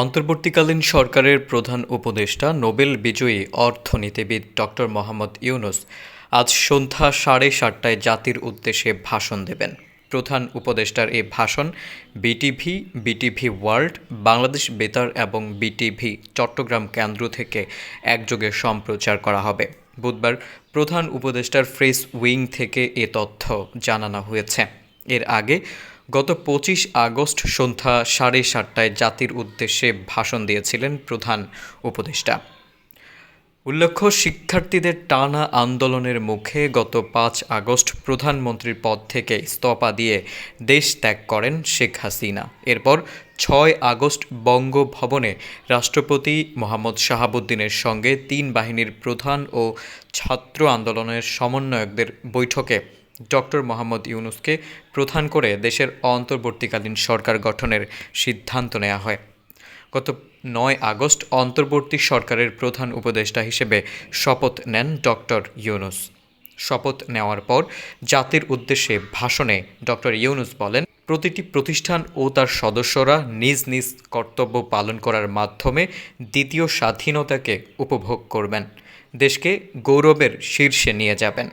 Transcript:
অন্তর্বর্তীকালীন সরকারের প্রধান উপদেষ্টা, নোবেল বিজয়ী অর্থনীতিবিদ ডক্টর মোহাম্মদ ইউনুস আজ সন্ধ্যা সাড়ে সাতটায় জাতির উদ্দেশ্যে ভাষণ দেবেন। প্রধান উপদেষ্টার এই ভাষণ বিটিভি বিটিভি ওয়ার্ল্ড, বাংলাদেশ বেতার এবং বিটিভি চট্টগ্রাম কেন্দ্র থেকে একযোগে সম্প্রচার করা হবে। বুধবার প্রধান উপদেষ্টার ফ্রেস উইং থেকে এ তথ্য জানানো হয়েছে। এর আগে গত পঁচিশ আগস্ট সন্ধ্যা সাড়ে সাতটায় জাতির উদ্দেশ্যে ভাষণ দিয়েছিলেন প্রধান উপদেষ্টা। উল্লেখ্য, শিক্ষার্থীদের টানা আন্দোলনের মুখে গত পাঁচ আগস্ট প্রধানমন্ত্রীর পদ থেকে ইস্তফা দিয়ে দেশ ত্যাগ করেন শেখ হাসিনা। এরপর ছয় আগস্ট বঙ্গভবনে রাষ্ট্রপতি মোহাম্মদ শাহাবুদ্দিনের সঙ্গে তিন বাহিনীর প্রধান ও ছাত্র আন্দোলনের সমন্বয়কদের বৈঠকে ডক্টর মোহাম্মদ ইউনুসকে প্রধান করে দেশের অন্তর্বর্তীকালীন সরকার গঠনের সিদ্ধান্ত নেওয়া হয়। গত নয় আগস্ট অন্তর্বর্তী সরকারের প্রধান উপদেষ্টা হিসেবে শপথ নেন ডক্টর ইউনুস। শপথ নেওয়ার পর জাতির উদ্দেশ্যে ভাষণে ডক্টর ইউনুস বলেন, প্রতিটি প্রতিষ্ঠান ও তার সদস্যরা নিজ নিজ কর্তব্য পালন করার মাধ্যমে দ্বিতীয় স্বাধীনতাকে উপভোগ করবেন। দেশকে গৌরবের শীর্ষে নিয়ে যাবেন।